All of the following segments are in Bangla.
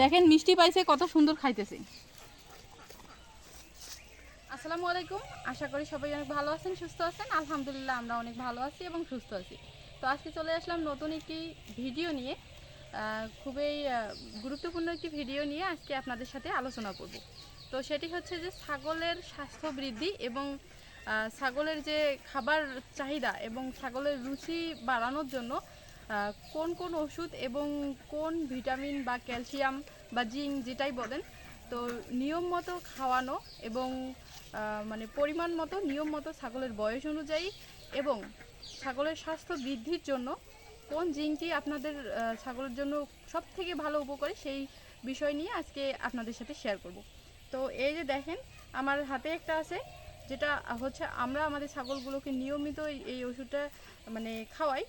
দেখেন মিষ্টি পাইছে, কত সুন্দর খাইতেছে। আসসালামু আলাইকুম, আশা করি সবাই অনেক ভালো আছেন, সুস্থ আছেন। আলহামদুলিল্লাহ, আমরা অনেক ভালো আছি এবং সুস্থ আছি। তো আজকে চলে আসলাম নতুন একটি ভিডিও নিয়ে খুবই গুরুত্বপূর্ণ একটি ভিডিও নিয়ে আজকে আপনাদের সাথে আলোচনা করব। তো সেটি হচ্ছে যে ছাগলের স্বাস্থ্য বৃদ্ধি এবং ছাগলের যে খাবার চাহিদা এবং ছাগলের রুচি বাড়ানোর জন্য কোন কোন ওষুধ এবং কোন ভিটামিন বা ক্যালসিয়াম বা জিঙ্ক যেটাই বলেন, তো নিয়ম মতো খাওয়ানো এবং মানে পরিমাণ মতো, নিয়ম মতো ছাগলের বয়স অনুযায়ী এবং ছাগলের স্বাস্থ্য বৃদ্ধির জন্য কোন জিঙ্কটি আপনাদের ছাগলের জন্য সব থেকে ভালো উপকারী সেই বিষয় নিয়ে আজকে আপনাদের সাথে শেয়ার করব। তো এই যে দেখেন, আমার হাতে একটা আছে, যেটা হচ্ছে আমরা আমাদের ছাগলগুলোকে নিয়মিত এই- ওষুধটা মানে খাওয়াই।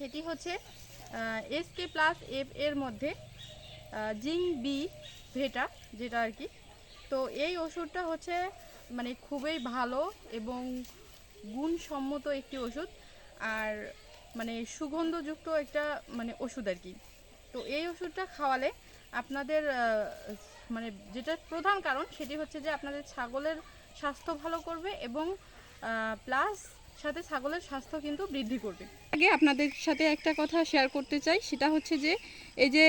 সেটি হচ্ছে এস কে প্লাস এফ এর মধ্যে জিং বি ভেটা, যেটা আর কি। তো এই ওষুধটা হচ্ছে মানে খুবই ভালো এবং গুণসম্মত একটি ওষুধ আর মানে সুগন্ধযুক্ত একটা মানে ওষুধ আর কি। তো এই ওষুধটা খাওয়ালে আপনাদের মানে যেটা প্রধান কারণ সেটি হচ্ছে যে আপনাদের ছাগলের স্বাস্থ্য ভালো করবে এবং প্লাস সাথে ছাগলের স্বাস্থ্য কিন্তু বৃদ্ধি করবে। আগে আপনাদের সাথে একটা কথা শেয়ার করতে চাই, সেটা হচ্ছে যে, এই যে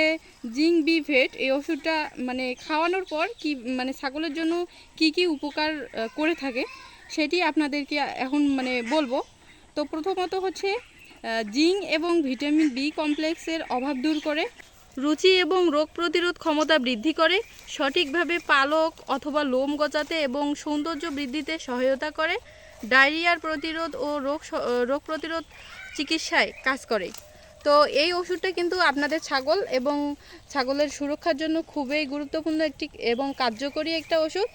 জিং বি ভেট, এই ওষুধটা মানে খাওয়ানোর পর কি মানে ছাগলের জন্য কি কি উপকার করে থাকে, সেটি আপনাদেরকে এখন মানে বলব। তো প্রথমত হচ্ছে জিং এবং ভিটামিন বি কমপ্লেক্সের অভাব দূর করে, রুচি এবং রোগ প্রতিরোধ ক্ষমতা বৃদ্ধি করে, সঠিকভাবে পালক অথবা লোম গজাতে এবং সৌন্দর্য বৃদ্ধিতে সহায়তা করে ডায়রিয়ার প্রতিরোধ ও রোগ রোগ প্রতিরোধ চিকিৎসায় কাজ করে। তো এই ওষুধটা কিন্তু আপনাদের ছাগল এবং ছাগলের সুরক্ষার জন্য খুবই গুরুত্বপূর্ণ একটি এবং কার্যকরী একটা ওষুধ।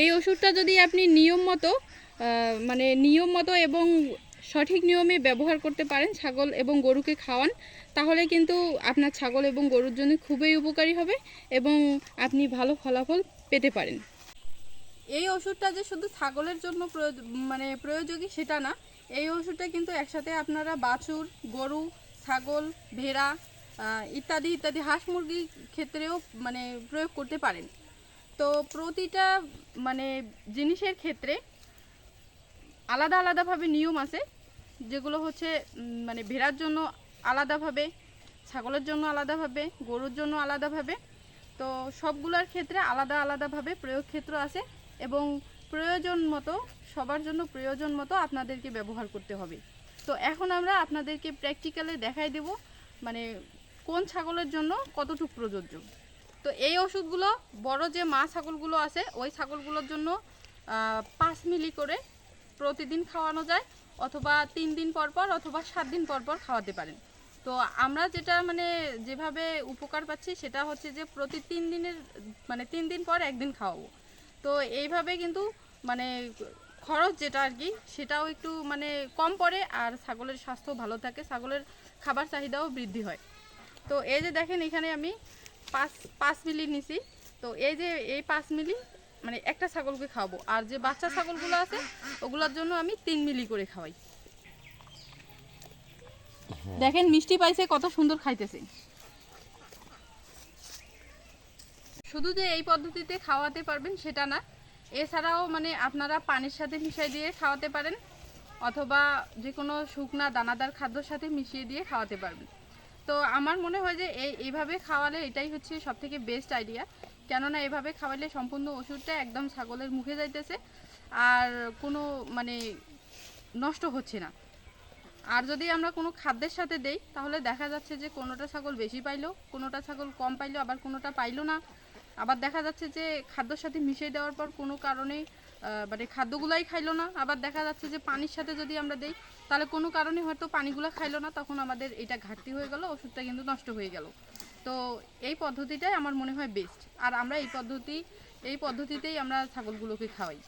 এই ওষুধটা যদি আপনি নিয়ম মতো মানে নিয়ম মতো এবং সঠিক নিয়মে ব্যবহার করতে পারেন ছাগল এবং গরুকে খাওয়ান, তাহলে কিন্তু আপনার ছাগল এবং গরুর জন্য খুবই উপকারী হবে এবং আপনি ভালো ফলাফল পেতে পারেন। এই ওষুধটা যে শুধু ছাগলের জন্য মানে প্রয়োজনীয় সেটা না, এই ওষুধটা কিন্তু একসাথে আপনারা বাছুর, গরু, ছাগল, ভেড়া ইত্যাদি ইত্যাদি হাঁস মুরগির ক্ষেত্রেও মানে প্রয়োগ করতে পারেন। তো প্রতিটা মানে জিনিসের ক্ষেত্রে আলাদা আলাদাভাবে নিয়ম আছে, যেগুলো হচ্ছে মানে ভেড়ার জন্য আলাদাভাবে, ছাগলের জন্য আলাদাভাবে, গরুর জন্য আলাদাভাবে। তো সবগুলোর ক্ষেত্রে আলাদা আলাদাভাবে প্রয়োগ ক্ষেত্র আছে। এবং প্রয়োজন মতো, সবার জন্য প্রয়োজন মতো আপনাদেরকে ব্যবহার করতে হবে। তো এখন আমরা আপনাদেরকে প্র্যাকটিক্যালে দেখাই দেব মানে কোন ছাগলের জন্য কতটুকু প্রযোজ্য। তো এই ওষুধগুলো, বড় যে মা ছাগলগুলো আছে, ওই ছাগলগুলোর জন্য পাঁচ মিলি করে প্রতিদিন খাওয়ানো যায়, অথবা তিন দিন পর পর অথবা সাত দিন পর পর খাওয়াতে পারেন। তো আমরা যেটা মানে যেভাবে উপকার পাচ্ছি, সেটা হচ্ছে যে প্রতি তিন দিনের মানে তিন দিন পর একদিন খাওয়াবো। তো এইভাবে কিন্তু মানে খরচ যেটা আর কি, সেটাও একটু মানে কম পড়ে আর ছাগলের স্বাস্থ্য ভালো থাকে, ছাগলের খাবার চাহিদাও বৃদ্ধি হয়। তো এই যে দেখেন এখানে আমি পাঁচ পাঁচ মিলি নিছি। তো এই যে এই পাঁচ মিলি মানে একটা ছাগলকে খাওয়াবো। আর যে বাচ্চা ছাগলগুলো আছে, ওগুলোর জন্য আমি তিন মিলি করে খাওয়াই। দেখেন মিষ্টি পাইছে, কত সুন্দর খাইতেছে। শুধু যে এই পদ্ধতিতে খাওয়াতে পারবেন সেটা না। এছাড়াও মানে আপনারা পানির সাথে মিশিয়ে দিয়ে খাওয়াতে পারেন, অথবা যে কোনো শুকনা দানাদার খাদ্যর সাথে মিশিয়ে দিয়ে খাওয়াতে পারবেন। তো আমার মনে হয় যে এই, এইভাবে খাওয়ালে এটাই হচ্ছে সব থেকে বেস্ট আইডিয়া কেননা এভাবে খাওয়ালে সম্পূর্ণ ওষুধটা একদম ছাগলের মুখে যাইতেছে, আর কোনো মানে নষ্ট হচ্ছে না। আর যদি আমরা কোনো খাদ্যের সাথে দেই, তাহলে দেখা যাচ্ছে যে কোনোটা ছাগল বেশি পাইলো, কোনোটা ছাগল কম পাইলো, আবার কোনোটা পাইলো না। আবার দেখা যাচ্ছে যে খাদ্যর সাথে মিশিয়ে দেওয়ার পর কোনো কারণে মানে খাদ্যগুলাই খাইলো না। আবার দেখা যাচ্ছে যে পানির সাথে যদি আমরা দেই, তাহলে কোনো কারণে হয়তো পানিগুলো খাইলো না, তখন আমাদের এটা ঘাটতি হয়ে গেল, ওষুধটা কিন্তু নষ্ট হয়ে গেল। তো এই পদ্ধতিটাই আমার মনে হয় বেস্ট আর আমরা এই পদ্ধতি, এই পদ্ধতিতেই আমরা ছাগলগুলোকে খাওয়াই।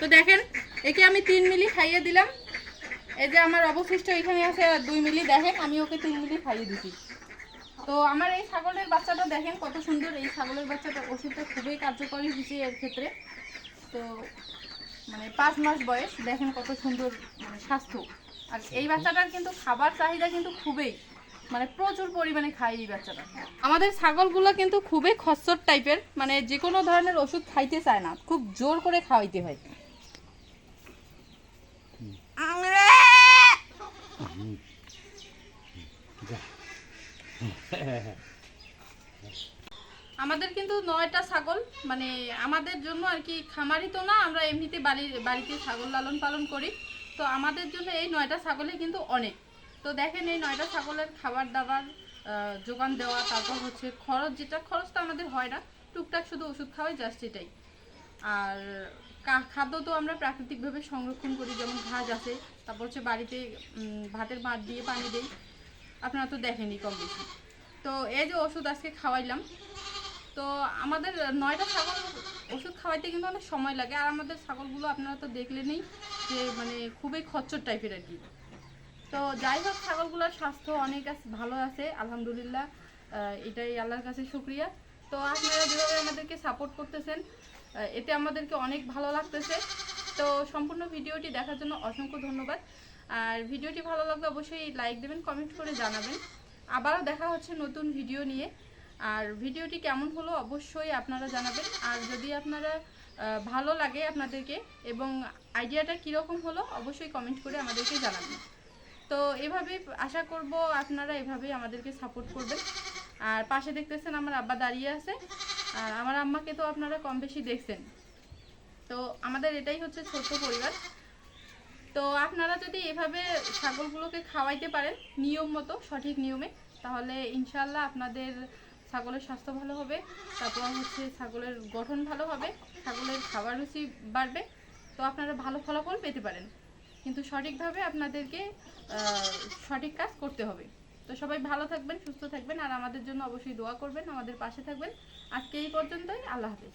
তো দেখেন, একে আমি তিন মিলি খাইয়ে দিলাম। এই যে আমার অবশিষ্ট এখানে আছে দুই মিলি, দেখেন, আমি ওকে তিন মিলি খাইয়ে দিছি। তো আমার এই ছাগলের বাচ্চাটা দেখেন কত সুন্দর, এই ছাগলের বাচ্চাটা ওষুধটা খুবই কার্যকরী হয়েছে এর ক্ষেত্রে। তো মানে পাঁচ মাস বয়স, দেখেন কত সুন্দর মানে স্বাস্থ্য। আর এই বাচ্চাটার কিন্তু খাবার চাহিদা কিন্তু খুবই মানে প্রচুর পরিমাণে খায় এই বাচ্চাটা। আমাদের ছাগলগুলো কিন্তু খুবই খচ্চর টাইপের মানে যে কোনো ধরনের ওষুধ খাইতে চায় না, খুব জোর করে খাওয়াইতে হয়। আমাদের কিন্তু নয়টা ছাগল মানে আমাদের জন্য আর কি খামারি তো না, আমরা এমনিতে বাড়ির, বাড়িতে ছাগল লালন পালন করি। তো আমাদের জন্য এই নয়টা ছাগলে কিন্তু অনেক। তো দেখেন এই নয়টা ছাগলের খাবার দাবার যোগান দেওয়া, তারপর হচ্ছে খরচ, যেটা খরচ তো আমাদের হয় না, টুকটাক শুধু ওষুধ খাওয়াই জাস্ট এটাই। আর খাদ্য তো আমরা প্রাকৃতিকভাবে সংরক্ষণ করি, যেমন ঘাস আছে তারপর হচ্ছে বাড়িতে ভাতের মাঠ দিয়ে পানি দিই। আপনারা তো দেখেনি কম বেশি। তো এই যে ওষুধ আজকে খাওয়াইলাম, তো আমাদের নয়টা ছাগল ওষুধ খাওয়াইতে কিন্তু অনেক সময় লাগে। আর আমাদের ছাগলগুলো আপনারা তো দেখলেনই যে মানে খুবই খচ্চর টাইপের আর কি। তো যাই হোক, ছাগলগুলোর স্বাস্থ্য অনেক ভালো আছে, আলহামদুলিল্লাহ। এটাই আল্লাহর কাছে শুক্রিয়া। তো আপনারা যেভাবে আমাদেরকে সাপোর্ট করতেছেন এতে আমাদেরকে অনেক ভালো লাগতেছে। তো সম্পূর্ণ ভিডিওটি দেখার জন্য অসংখ্য ধন্যবাদ। আর ভিডিওটি ভালো লাগলে অবশ্যই লাইক দেবেন কমেন্ট করে জানাবেন। আবারও দেখা হচ্ছে নতুন ভিডিও নিয়ে। আর ভিডিওটি কেমন হলো অবশ্যই আপনারা জানাবেন। আর যদি আপনারা ভালো লাগে আপনাদেরকে এবং আইডিয়াটা কীরকম হলো অবশ্যই কমেন্ট করে আমাদেরকে জানাবেন। তো এভাবেই আশা করব আপনারা এভাবেই আমাদেরকে সাপোর্ট করবেন। আর পাশে দেখতেছেন আমার আব্বা দাঁড়িয়ে আছে। আর আমার আম্মাকে তো আপনারা কম বেশি দেখছেন। তো আমাদের এটাই হচ্ছে ছোট্ট পরিবার। তো আপনারা যদি এভাবে ছাগলগুলোকে খাওয়াইতে পারেন, নিয়ম মতো, সঠিক নিয়মে, তাহলে ইনশাল্লাহ আপনাদের ছাগলের স্বাস্থ্য ভালো হবে, তারপর হচ্ছে ছাগলের গঠন ভালো হবে, ছাগলের খাবার রুচি বাড়বে, তো আপনারা ভালো ফলাফল পেতে পারেন। কিন্তু সঠিকভাবে আপনাদেরকে সঠিক কাজ করতে হবে। তো সবাই ভালো থাকবেন, সুস্থ থাকবেন, আর আমাদের জন্য অবশ্যই দোয়া করবেন, আমাদের পাশে থাকবেন। আজকে এই পর্যন্তই, আল্লাহ হাফেজ।